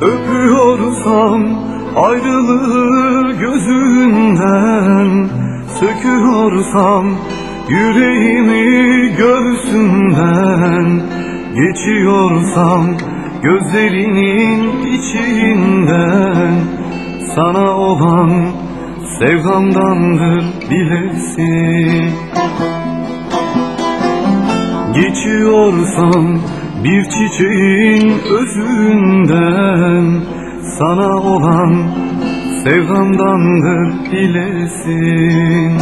Öpüyorsam ayrılığı gözünden Söküyorsam yüreğimi göğsünden Geçiyorsam gözlerinin içinden. Sana olan sevdamdandır bilesin. Geçiyorsam bir çiçeğin özünden Sana olan sevdamdandır bilesin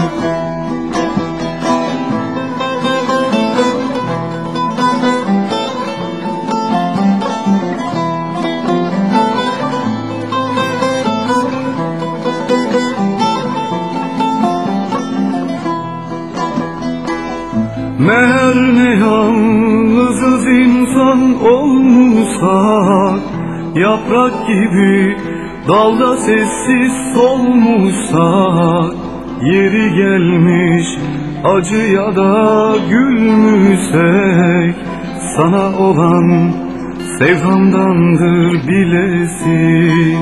Meğer ne yalnızız insan olmuşsak Yaprak gibi dalda sessiz solmuşsak Yeri gelmiş acıya da gülmüşsek Sana olan sevdamdandır bilesin.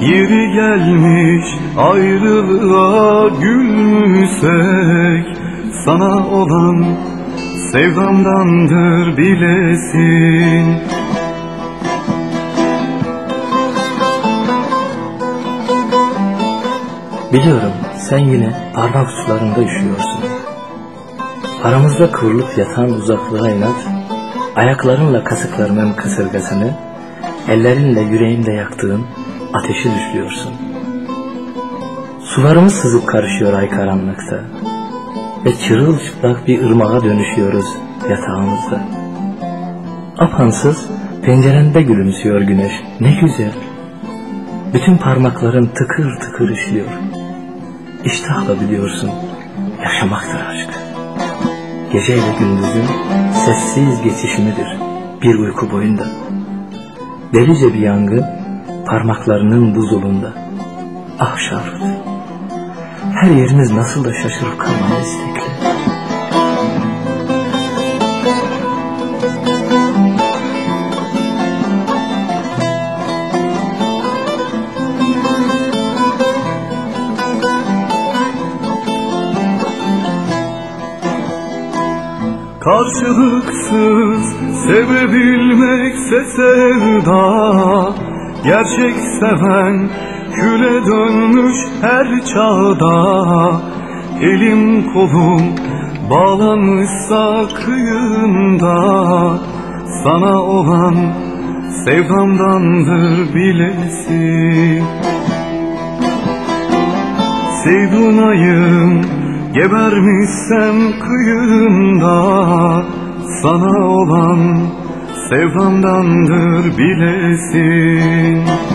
Yeri gelmiş ayrılığa gülmüşsek Sana olan sevdamdandır bilesin Biliyorum sen yine parmak uçlarında üşüyorsun. Aramızda kıvrılıp yatan uzaklığa inat, ayaklarınla kasıklarımın kasırgasını, ellerinle yüreğimde yaktığın ateşi düşlüyorsun. Sularımız sızıp karışıyor ay karanlıkta ve çırılçıplak bir ırmağa dönüşüyoruz yatağımızda. Apansız pencerende gülümsüyor güneş, ne güzel. Bütün parmakların tıkır tıkır işliyor. İştahla biliyorsun, yaşamaktır aşk. Geceyle gündüzün sessiz geçişimidir bir uyku boyunda. Delice bir yangın parmaklarının buzulunda. Ah Şarut, her yerimiz nasıl da şaşırıp kalmaya istekli. Karşılıksız sevebilmekse sevda Gerçek seven küle dönmüş her çağda. Elim kolum bağlanmışsa kıyında. Sana olan sevdamdandır bilesin Sevdunayım gebermişsem kıyında. Sana olan sevdamdandır bilesin